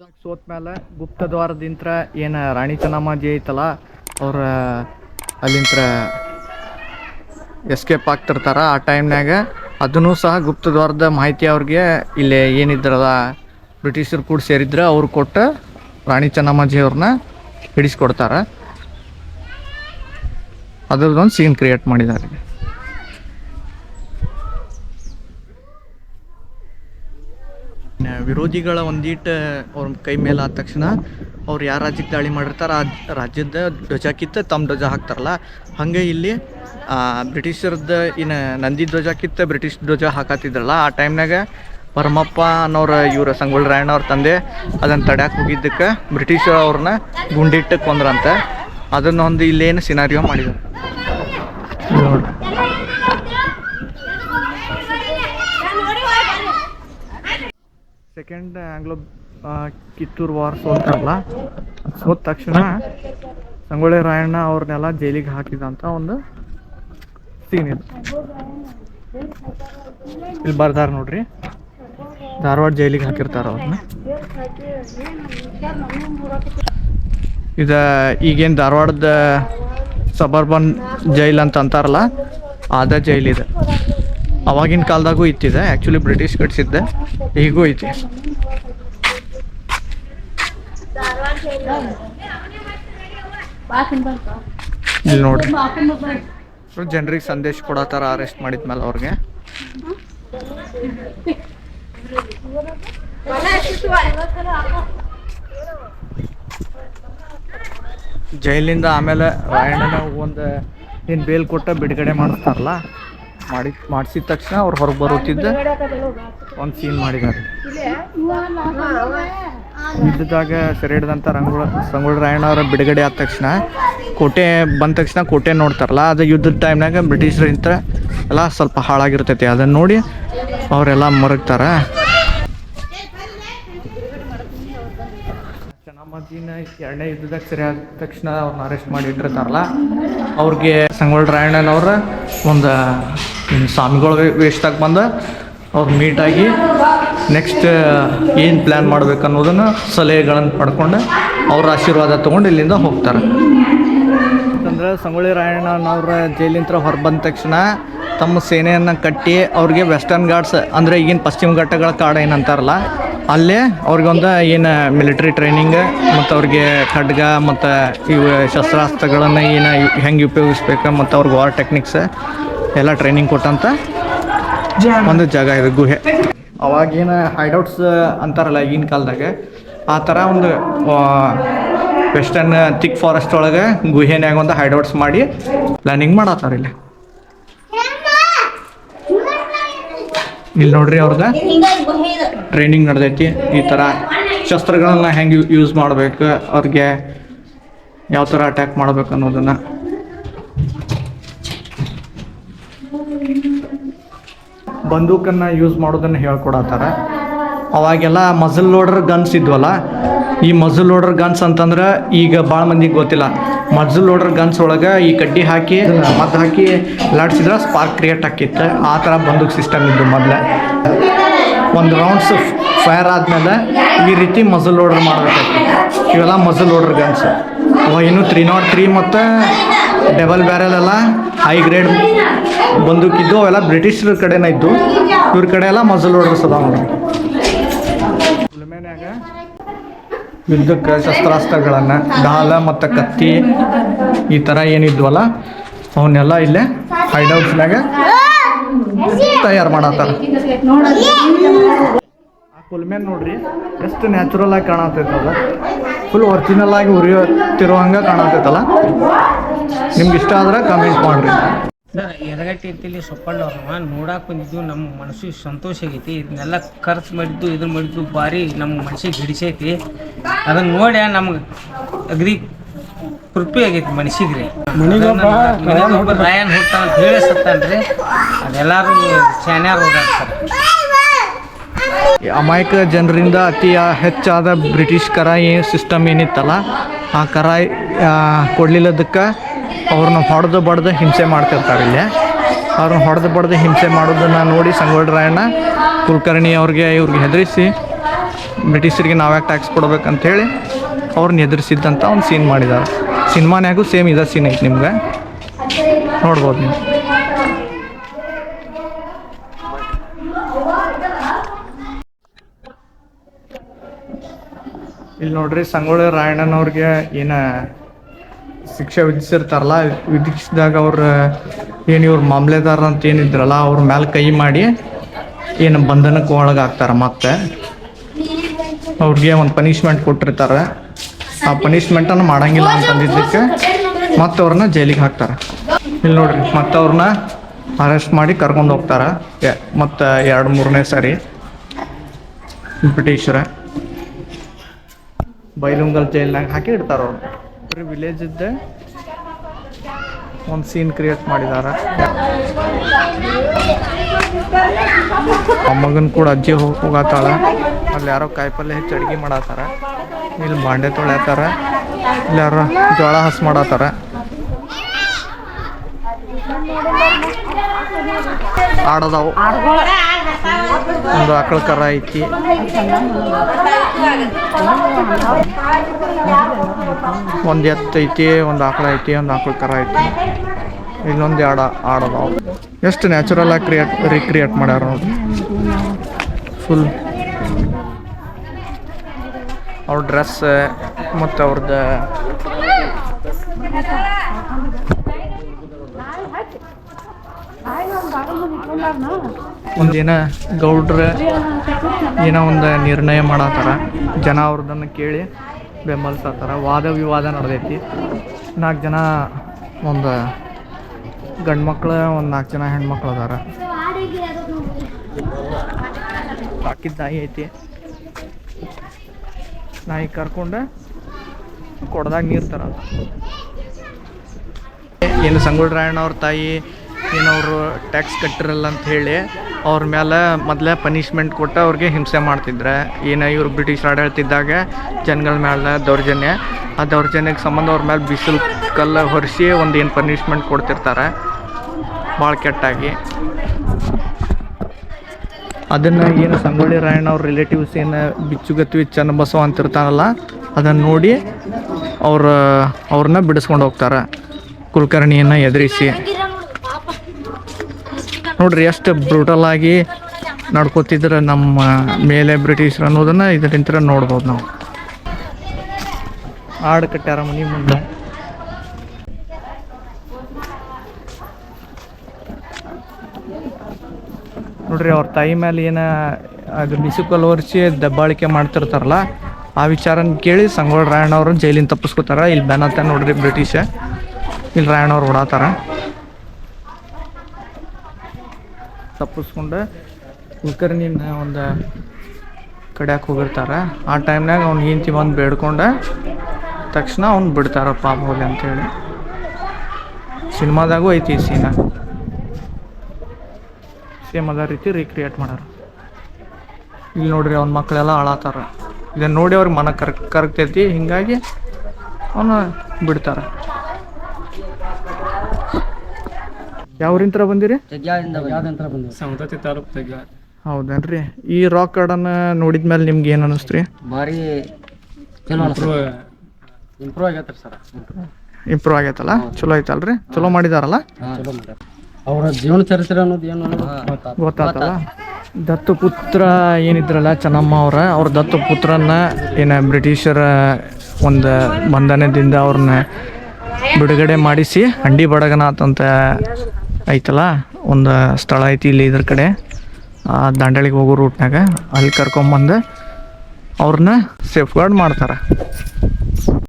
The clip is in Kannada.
ಸೋತ ಮೇಲೆ ಗುಪ್ತದ್ವಾರದಿಂತ್ರ ಏನು ರಾಣಿ ಚೆನ್ನಮ್ಮಾಜಿ ಐತಲ್ಲ, ಅವ್ರ, ಅಲ್ಲಿಂತ್ರ ಎಸ್ಕೇಪ್ ಆಗ್ತಿರ್ತಾರ ಆ ಟೈಮ್ನಾಗ ಅದನ್ನು ಸಹ ಗುಪ್ತದ್ವಾರದ ಮಾಹಿತಿ ಅವ್ರಿಗೆ ಇಲ್ಲಿ ಏನಿದ್ರಲ್ಲ, ಬ್ರಿಟಿಷರು ಕೂಡ ಸೇರಿದ್ರೆ ಅವ್ರು ಕೊಟ್ಟು ರಾಣಿ ಚೆನ್ನಮ್ಮಾಜಿ ಅವ್ರನ್ನ ಹಿಡಿಸ್ಕೊಡ್ತಾರ. ಅದ್ರದ್ದೊಂದು ಸೀನ್ ಕ್ರಿಯೇಟ್ ಮಾಡಿದ್ದಾರೆ ಇನ್ನ ವಿರೋಧಿಗಳ ಒಂದೀಟ ಅವ್ರ ಕೈ ಮೇಲೆ ಆದ ತಕ್ಷಣ ಅವ್ರು ಯಾರ ರಾಜ್ಯಕ್ಕೆ ದಾಳಿ ಮಾಡಿರ್ತಾರೆ ಆ ರಾಜ್ಯದ ಧ್ವಜ ಕಿತ್ತ ತಮ್ಮ ಧ್ವಜ ಹಾಕ್ತಾರಲ್ಲ, ಹಾಗೆ ಇಲ್ಲಿ ಬ್ರಿಟಿಷರದ ಏನು ನಂದಿ ಧ್ವಜ ಕಿತ್ತ ಬ್ರಿಟಿಷ್ ಧ್ವಜ ಹಾಕತ್ತಿದ್ರಲ್ಲ, ಆ ಟೈಮ್ನಾಗ ಪರಮಪ್ಪ ಅನ್ನೋರ ಇವರ ಸಂಗೊಳ್ಳಿ ರಾಯಣ್ಣ ಅವ್ರ ತಂದೆ ಅದನ್ನು ತಡ್ಯಾಕೆ ಹೋಗಿದ್ದಕ್ಕೆ ಬ್ರಿಟಿಷ್ ಅವ್ರನ್ನ ಗುಂಡಿಟ್ಟು ಕೊಂದ್ರಂತ ಅದನ್ನೊಂದು ಇಲ್ಲೇನು ಸಿನಾರಿಯೋ ಮಾಡಿದ್ರು. ನೋಡ್ರಿ. ಸೆಕೆಂಡ್ ಆಂಗ್ಲೋ ಕಿತ್ತೂರು ವಾರ್ ಸೋಲ್ತಾರಲ್ಲ ಸೋತ ತಕ್ಷಣ ಸಂಗೊಳ್ಳಿ ರಾಯಣ್ಣ ಅವ್ರನ್ನೆಲ್ಲ ಜೈಲಿಗೆ ಹಾಕಿದಂತ ಒಂದು ಸೀನ್ ಇದು. ಇಲ್ಲಿ ಬರ್ದಾರ ನೋಡ್ರಿ. ಧಾರವಾಡ ಜೈಲಿಗೆ ಹಾಕಿರ್ತಾರ ಅವ್ರನ್ನ. ಇದ ಈಗೇನು ಧಾರವಾಡದ ಸಬರ್ಬನ್ ಜೈಲ್ ಅಂತ ಅಂತಾರಲ್ಲ ಅದ ಜೈಲ್ ಇದೆ. ಅವಾಗಿನ ಕಾಲದಾಗೂ ಇತ್ತಿದೆ. Actually British ಕಟ್ಸಿದ್ದೆ. ಈಗೂ ಐತಿ. ಇಲ್ಲಿ ನೋಡ್ರಿ ಜನರಿಗೆ ಸಂದೇಶ ಥರ ಅರೆಸ್ಟ್ ಮಾಡಿದ್ಮೇಲೆ ಅವ್ರಿಗೆ. ಜೈಲಿಂದ ಆಮೇಲೆ ರಾಯಣ್ಣನ ಒಂದು ಏನು ಬೇಲ್ ಕೊಟ್ಟ ಬಿಡುಗಡೆ ಮಾಡಿಸ್ತಾರಲ್ಲ? ಮಾಡಿ, ಮಾಡಿಸಿದ ತಕ್ಷಣ ಅವ್ರು ಹೊರಗೆ ಬರುತ್ತಿದ್ದ ಒಂದು ಸೀನ್ ಮಾಡಿದ್ದಾರೆ. ಇದ್ದಾಗ ಸೆರೆ ಹಿಡಿದಂಥ ರಂಗೋಳ ರಾಯಣ್ಣ ಅವರ ಬಿಡುಗಡೆ ಆದ ತಕ್ಷಣ ಕೋಟೆ ಬಂದ ತಕ್ಷಣ ಕೋಟೆ ನೋಡ್ತಾರಲ್ಲ, ಅದು ಯುದ್ಧದ ಟೈಮ್ನಾಗ ಬ್ರಿಟಿಷರಿಂತ ಎಲ್ಲ ಸ್ವಲ್ಪ ಹಾಳಾಗಿರ್ತೈತಿ, ಅದನ್ನು ನೋಡಿ ಅವರೆಲ್ಲ ಮರಗ್ತಾರ. ಚೆನ್ನಮ್ಮಾಜಿನ ಎರಡನೇ ಯುದ್ಧದಾಗ ಸರಿ ಆದ ತಕ್ಷಣ ಅವ್ರನ್ನ ಅರೆಸ್ಟ್ ಮಾಡಿ ಇಟ್ಟಿರ್ತಾರಲ್ಲ, ಅವ್ರಿಗೆ ಸಂಗೊಳ್ಳಿ ರಾಯಣ್ಣನವ್ರ ಒಂದು ಸ್ವಾಮಿಗಳ ವೇಷದಾಗ ಬಂದ ಅವ್ರು ಮೀಟಾಗಿ ನೆಕ್ಸ್ಟ್ ಏನು ಪ್ಲ್ಯಾನ್ ಮಾಡ್ಬೇಕು ಅನ್ನೋದನ್ನು ಸಲಹೆಗಳನ್ನು ಪಡ್ಕೊಂಡು ಅವ್ರ ಆಶೀರ್ವಾದ ತೊಗೊಂಡು ಇಲ್ಲಿಂದ ಹೋಗ್ತಾರೆ. ಅಂತಂದ್ರೆ ಸಂಗೊಳ್ಳಿ ರಾಯಣ್ಣನವ್ರ ಜೈಲಿಂತ್ರ ಹೊರ ಬಂದ ತಕ್ಷಣ ತಮ್ಮ ಸೇನೆಯನ್ನು ಕಟ್ಟಿ ಅವ್ರಿಗೆ ವೆಸ್ಟರ್ನ್ ಗಾರ್ಡ್ಸ್ ಅಂದರೆ ಈಗಿನ ಪಶ್ಚಿಮ ಘಟ್ಟಗಳ ಕಾಡ ಏನಂತಾರಲ್ಲ, ಅಲ್ಲೇ ಅವ್ರಿಗೊಂದು ಏನು ಮಿಲಿಟ್ರಿ ಟ್ರೈನಿಂಗ್ ಮತ್ತು ಅವ್ರಿಗೆ ಖಡ್ಗ ಮತ್ತು ಇವು ಶಸ್ತ್ರಾಸ್ತ್ರಗಳನ್ನು ಏನು ಹೆಂಗೆ ಉಪಯೋಗಿಸ್ಬೇಕು ಮತ್ತು ಅವ್ರಿಗೆ ವಾರ್ ಟೆಕ್ನಿಕ್ಸ್ ಎಲ್ಲ ಟ್ರೈನಿಂಗ್ ಕೊಟ್ಟಂತ ಒಂದು ಜಾಗ ಇದೆ ಗುಹೆ. ಅವಾಗೇನ ಹೈಡೌಟ್ಸ್ ಅಂತಾರಲ್ಲ ಈಗಿನ ಕಾಲದಾಗ ಆ ಥರ ಒಂದು ವೆಸ್ಟರ್ನ್ ತಿಕ್ ಫಾರೆಸ್ಟ್ ಒಳಗೆ ಗುಹೆನಾಗ ಒಂದು ಹೈಡೌಟ್ಸ್ ಮಾಡಿ ಪ್ಲಾನಿಂಗ್ ಮಾಡತ್ತಾರ ಇಲ್ಲಿ. ಇಲ್ಲಿ ನೋಡ್ರಿ ಅವ್ರದ್ದು ಟ್ರೈನಿಂಗ್ ನಡೆದೈತಿ. ಈ ಥರ ಶಸ್ತ್ರಗಳನ್ನ ಹೆಂಗೆ ಯೂಸ್ ಮಾಡ್ಬೇಕು ಅವ್ರಿಗೆ ಯಾವ ಥರ ಅಟ್ಯಾಕ್ ಮಾಡ್ಬೇಕು ಅನ್ನೋದನ್ನ. ಬಂದೂಕನ್ನು ಯೂಸ್ ಮಾಡೋದನ್ನು ಹೇಳ್ಕೊಡತ್ತಾರ. ಅವಾಗೆಲ್ಲ ಮಜಲ್ ಲೋಡರ್ ಗನ್ಸ್ ಇದ್ವಲ್ಲ, ಈ ಮಜಲ್ ಲೋಡರ್ ಗನ್ಸ್ ಅಂತಂದ್ರೆ ಈಗ ಭಾಳ ಮಂದಿಗೆ ಗೊತ್ತಿಲ್ಲ. ಮಜಲ್ ಲೋಡರ್ ಗನ್ಸ್ ಒಳಗೆ ಈ ಕಡ್ಡಿ ಹಾಕಿ ಮದ್ದು ಹಾಕಿ ಲಾಡ್ಸಿದ್ರೆ ಸ್ಪಾರ್ಕ್ ಕ್ರಿಯೇಟ್ ಆಕಿತ್ತು ಆ ಥರ ಬಂದೂಕ್ ಸಿಸ್ಟಮ್ ಇದ್ದು ಮೊದಲೇ. ಒಂದು ರೌಂಡ್ಸ್ ಫೈರ್ ಆದಮೇಲೆ ಈ ರೀತಿ ಮಜಲ್ ಲೋಡರ್ ಮಾಡಬೇಕಾಗ್ತದೆ ಇವೆಲ್ಲ ಮಜಲ್ ಲೋಡರ್ ಗನ್ಸ್ ಅವ ಇನ್ನು ತ್ರೀ ನಾಟ್ ತ್ರೀ ಮತ್ತು ಡಬಲ್ ಬ್ಯಾರೆಲ್ ಎಲ್ಲ ಹೈ ಗ್ರೇಡ್ ಬಂದೂಕಿದ್ದು ಅವೆಲ್ಲ ಬ್ರಿಟಿಷರ ಕಡೆನೇ ಇದ್ದು. ಇವ್ರ ಕಡೆ ಎಲ್ಲ ಮಜಲ್ ಲೋಡರ್ಸ್ ಅದಾವ ನೋಡ್ರಿ ಉಳುಮೆನ್ಯಾಗ ಯುದ್ಧಕ್ಕೆ ಶಸ್ತ್ರಾಸ್ತ್ರಗಳನ್ನು ಡಾಲ ಮತ್ತು ಕತ್ತಿ ಈ ಥರ ಏನಿದ್ವಲ್ಲ ಅವನ್ನೆಲ್ಲ ಇಲ್ಲೇ ಹೈಡೌಟ್ಸ್ನಾಗ ತಯಾರು ಮಾಡತ್ತಾರ. ಆ ಕುಲ್ಮೇನ್ ನೋಡ್ರಿ ಎಷ್ಟು ನ್ಯಾಚುರಲ್ ಆಗಿ ಕಾಣತೈತಲ್ಲ ಫುಲ್ ಒರಿಜಿನಲ್ ಆಗಿ ಉರಿಯುತ್ತಿರುವಂಗೆ ಕಾಣತೈತಲ್ಲ ನಿಮ್ಗೆ ಇಷ್ಟ ಆದ್ರೆ ಕಮೆಂಟ್ ಮಾಡ್ರಿ. ಎರಗಟ್ಟಿ ಅಂತೇಳಿ ಸೊಪ್ಪಳ್ಳವ್ರವ ನೋಡಕ್ಕೆ ಬಂದಿದ್ದು ನಮ್ಮ ಮನಸ್ಸಿಗೆ ಸಂತೋಷ ಆಗೈತಿ. ಇದನ್ನೆಲ್ಲ ಖರ್ಚು ಮಾಡಿದ್ದು ಇದನ್ನ ಮಾಡಿದ್ದು ಭಾರಿ ನಮ್ಮ ಮನಸ್ಸಿಗೆ ಹಿಡಿಸೈತಿ. ಅದನ್ನ ನೋಡಿ ನಮ್ಗೆ ಅಗ್ರಿ ಕೃಪೆ ಆಗೈತಿ ಮನಸ್ಸಿಗೆ ರೀ. ಮನೆಗೊಬ್ಬ ರಾಯನ್ ಹುಟ್ಟ ಅಂತ ಹೇಳಿ ಸತ್ತಾನ್ರಿ. ಅದೆಲ್ಲರೂ ಚಾನ್ಯಾರ ಈ ಅಮಾಯಕ ಜನರಿಂದ ಅತಿ ಹೆಚ್ಚಾದ ಬ್ರಿಟಿಷ್ ಕರ ಏನು ಸಿಸ್ಟಮ್ ಏನಿತ್ತಲ್ಲ, ಆ ಕರ ಕೊಡ್ಲಿಲ್ಲದಕ್ಕೆ ಅವ್ರನ್ನ ಹೊಡೆದು ಬಡ್ದು ಹಿಂಸೆ ಮಾಡ್ತಿರ್ತಾರೆ ಇಲ್ಲಿ. ಅವ್ರನ್ನ ಹೊಡೆದು ಬಡ್ದು ಹಿಂಸೆ ಮಾಡೋದನ್ನು ನೋಡಿ ಸಂಗೊಳ್ಳಿ ರಾಯಣ್ಣ, ಕುಲಕರ್ಣಿ ಅವ್ರಿಗೆ, ಇವ್ರಿಗೆ ಹೆದರಿಸಿ ಬ್ರಿಟಿಷರಿಗೆ ನಾವ್ಯಾಕೆ ಟ್ಯಾಕ್ಸ್ ಕೊಡ್ಬೇಕಂಥೇಳಿ ಅವ್ರನ್ನ ಎದುರಿಸಿದ್ದಂಥ ಒಂದು ಸೀನ್ ಮಾಡಿದ್ದಾರೆ ಸಿನಿಮಾನ್ಯಾಗೂ ಸೇಮ್ ಇದೆ ಸೀನ್ ಐತೆ ನಿಮ್ಗೆ. ನೋಡ್ಬೋದು ನೀವು. ಇಲ್ಲಿ ನೋಡ್ರಿ ಸಂಗೊಳ್ಳಿ ರಾಯಣ್ಣನವ್ರಿಗೆ ಏನ ಶಿಕ್ಷೆ ವಿಧಿಸಿರ್ತಾರಲ್ಲ, ವಿಧಿಸಿದಾಗ ಅವ್ರ ಏನು ಇವ್ರ ಮಾಮಲೆದಾರ ಅಂತ ಏನಿದ್ರಲ್ಲ ಅವ್ರ ಮೇಲೆ ಕೈ ಮಾಡಿ ಏನು ಬಂಧನಕ್ಕೆ ಒಳಗಾಗ್ತಾರ ಮತ್ತೆ. ಅವ್ರಿಗೆ ಒಂದು ಪನಿಷ್ಮೆಂಟ್ ಕೊಟ್ಟಿರ್ತಾರೆ. ಆ ಪನಿಷ್ಮೆಂಟನ್ನು ಮಾಡಂಗಿಲ್ಲ ಅಂತಂದಿದ್ದಕ್ಕೆ ಮತ್ತೆ ಅವ್ರನ್ನ ಜೈಲಿಗೆ ಹಾಕ್ತಾರೆ. ಇಲ್ಲಿ ನೋಡ್ರಿ, ಮತ್ತೆ ಅವ್ರನ್ನ ಅರೆಸ್ಟ್ ಮಾಡಿ ಕರ್ಕೊಂಡು ಹೋಗ್ತಾರೆ. ಮತ್ತು ಎರಡು ಮೂರನೇ ಸಾರಿ. ಬ್ರಿಟಿಷರ ಬೈಲುಂಗಲ್ ಜೈಲ್ನಾಗ ಹಾಕಿ ಇಡ್ತಾರ ಅವ್ರು. ವಿಲೇಜ್ ಇದ್ದ ಒಂದು ಸೀನ್ ಕ್ರಿಯೇಟ್ ಮಾಡಿದಾರ. ಮಗನ್ ಕೂಡ ಅಜ್ಜಿ ಹೋಗಿ ಹೋಗತ್ತಾಳ ಅಲ್ಲಿ ಯಾರೋ ಕಾಯಿಪಲ್ಲೆ ಹೆಚ್ಚು ಅಡ್ಗೆ ಮಾಡತ್ತಾರ ಇಲ್ಲಿ ಬಾಂಡೆ ತೊಳೆತಾರ ಇಲ್ಲಿ ಯಾರೋ ಜೋಳ ಹಸ್ ಮಾಡತ್ತಾರ ಆಡೋದಾವು. ಒಂದು ಆಕಳ ಕರ ಐತಿ ಒಂದು ಎತ್ತು ಐತಿ, ಒಂದು ಆಕಳ ಐತಿ, ಒಂದು ಆಕಳ ಕರ ಐತಿ. ಇನ್ನೊಂದು ಆಡ ಆಡದವು. ಎಷ್ಟು ನ್ಯಾಚುರಲ್ ಆಗಿ ಕ್ರಿಯೇಟ್ ರೀಕ್ರಿಯೇಟ್ ಮಾಡ್ಯಾರ ನೋಡಿ ಫುಲ್ ಅವ್ರ ಡ್ರೆಸ್ ಮತ್ತು ಅವ್ರದ್ದು ಒಂದೇನ ಗೌಡ್ರ ಏನೋ ಒಂದು ನಿರ್ಣಯ ಮಾಡತ್ತಾರ ಜನ ಅವ್ರದನ್ನು ಕೇಳಿ ಬೆಂಬಲಿಸತ್ತಾರ ವಾದ ವಿವಾದ ನಡೆದೈತಿ. ನಾಲ್ಕು ಜನ ಒಂದು ಗಂಡು ಮಕ್ಳು ಒಂದು ನಾಲ್ಕು ಜನ ಹೆಣ್ಮಕ್ಳು ಅದಾರ. ಸಾಕಿದ ನಾಯಿ ಐತಿ. ನಾಯಿ ಕರ್ಕೊಂಡು ಕೊಡ್ದಾಗ ನೀರು ತರ ಏನು ಸಂಗೊಳ್ಳಿ ಅವ್ರ ತಾಯಿ ಏನವರು ಟ್ಯಾಕ್ಸ್ ಕಟ್ಟಿರಲ್ಲ ಅಂತ ಹೇಳಿ ಅವ್ರ ಮೇಲೆ ಮೊದಲೇ ಪನಿಷ್ಮೆಂಟ್ ಕೊಟ್ಟು ಅವ್ರಿಗೆ ಹಿಂಸೆ ಮಾಡ್ತಿದ್ರೆ. ಏನು ಇವರು ಬ್ರಿಟಿಷ್ ಆಡಳ್ತಿದ್ದಾಗ ಜನಗಳ ಮೇಲೆ ದೌರ್ಜನ್ಯ, ಆ ದೌರ್ಜನ್ಯಕ್ಕೆ ಸಂಬಂಧ ಅವ್ರ ಮೇಲೆ ಬಿಸಿಲು ಕಲ್ಲು ಹೊರಿಸಿ ಒಂದು ಏನು ಪನಿಷ್ಮೆಂಟ್ ಕೊಡ್ತಿರ್ತಾರೆ? ಭಾಳ ಕೆಟ್ಟಾಗಿ. ಅದನ್ನು ಏನು ಸಂಗೊಳ್ಳಿ ರಾಯಣ್ಣ ಅವ್ರ ರಿಲೇಟಿವ್ಸ್ ಏನು ಬಿಚ್ಚುಗತ್ವಿ ಚನ್ನಬಸವ ಬಸವ ಇರ್ತಾನಲ್ಲ ಅದನ್ನು ನೋಡಿ ಅವ್ರ ಅವ್ರನ್ನ ಬಿಡಿಸ್ಕೊಂಡು ಹೋಗ್ತಾರೆ. ಕುಲಕರ್ಣಿಯನ್ನು ಎದುರಿಸಿ. ನೋಡ್ರಿ ಎಷ್ಟು ಬ್ರೂಟಲ್ ಆಗಿ ನಡ್ಕೋತಿದ್ರೆ ನಮ್ಮ ಮೇಲೆ ಬ್ರಿಟಿಷರು ಅನ್ನೋದನ್ನು ಇದರಿಂದ ನೋಡ್ಬೋದು ನಾವು. ಹಾಡು ಕಟ್ಟಾರ ಮನೆ ಮುಂದೆ. ನೋಡ್ರಿ ಅವ್ರ ತಾಯಿ ಮೇಲೆ ಏನ ಅದು ಬಿಸುಕಲ್ಲು ಒರೆಸಿ ದಬ್ಬಾಳಿಕೆ ಮಾಡ್ತಿರ್ತಾರಲ್ಲ, ಆ ವಿಚಾರನ ಕೇಳಿ ಸಂಗೊಳ್ಳಿ ರಾಯಣ್ಣ ಜೈಲಿನ ತಪ್ಪಿಸ್ಕೊತಾರ. ಇಲ್ಲಿ ಬೆನ್ನತ್ತ ನೋಡ್ರಿ ಬ್ರಿಟಿಷ. ಇಲ್ಲಿ ರಾಯಣ್ಣವ್ರು ಓಡಾತಾರ. ತಪ್ಪಿಸ್ಕೊಂಡು. ಕುಲಕರ್ಣಿನ ಒಂದು ಕಡ್ಯಾಕೆ ಹೋಗಿರ್ತಾರೆ? ಆ ಟೈಮ್ನಾಗ ಅವ್ನು ಹಿಂತಿ ಬಂದು ಬೇಡ್ಕೊಂಡ. ತಕ್ಷಣ ಅವ್ನು ಬಿಡ್ತಾರ ಪಾಪ ಹೋಗಿ ಅಂತೇಳಿ. ಸಿನಿಮಾದಾಗೂ ಐತಿ ಈ ಸೀನ. ಸೇಮ್ ಅದೇ ರೀತಿ ರೀಕ್ರಿಯೇಟ್ ಮಾಡ್ಯಾರ. ಇಲ್ಲಿ ನೋಡ್ರಿ ಅವ್ನ ಮಕ್ಕಳೆಲ್ಲ ಅಳಾತಾರ. ಇದನ್ನು ನೋಡಿ ಅವ್ರಿಗೆ ಮನ ಕರ್ ಕರಗ್ತೈತಿ ಹಿಂಗಾಗಿ ಅವನು ಬಿಡ್ತಾರ. ಯಾವ್ರಿಂತ್ರ ಬಂದಿರಿ? ಸವದತ್ತಿ ತಾಲೂಕು ಹೌದೇನ್ರಿ. ಈ ರಾಕ್ ಗಾರ್ಡನ್ ನೋಡಿದ್ಮೇಲೆ ನಿಮ್ಗೆ ಏನು ಅನಿಸ್ತ್ರಿ? ಭಾರಿ ಇಂಪ್ರೂವ್ ಆಗೈತ್ರಿ ಸರ್. ಇಂಪ್ರೂವ್ ಆಗೈತಲ್ಲ? ಚಲೋ ಐತಲ್ರಿ? ಚಲೋ ಮಾಡಿದಾರಲ್ಲ? ಅವರ ಜೀವನ ಚರಿತ್ರೆ ಅನ್ನೋದು ಏನು ಗೊತ್ತಾಗ್ತಲ್ಲ? ಗೊತ್ತಾತಲ್ಲ ದತ್ತುಪುತ್ರ ಏನಿದ್ರಲ್ಲ ಚೆನ್ನಮ್ಮ ಅವ್ರ ಅವ್ರ ದತ್ತುಪುತ್ರನ್ನ ಏನ ಬ್ರಿಟಿಷರ ಒಂದು ಬಂಧನದಿಂದ ಅವ್ರನ್ನ ಬಿಡುಗಡೆ ಮಾಡಿಸಿ ಹಂಡಿ ಬಡಗನಾಥ್ ಅಂತ ಐತಲ್ಲ? ಒಂದು ಸ್ಥಳ ಐತಿ ಇಲ್ಲಿ ಇದ್ರ ಕಡೆ. ಆ ದಾಂಡಳಿಗೆ ಹೋಗೋ ರೂಟ್ನಾಗ ಅಲ್ಲಿ ಕರ್ಕೊಂಬಂದು ಅವ್ರನ್ನ ಸೇಫ್ಗಾರ್ಡ್ ಮಾಡ್ತಾರೆ.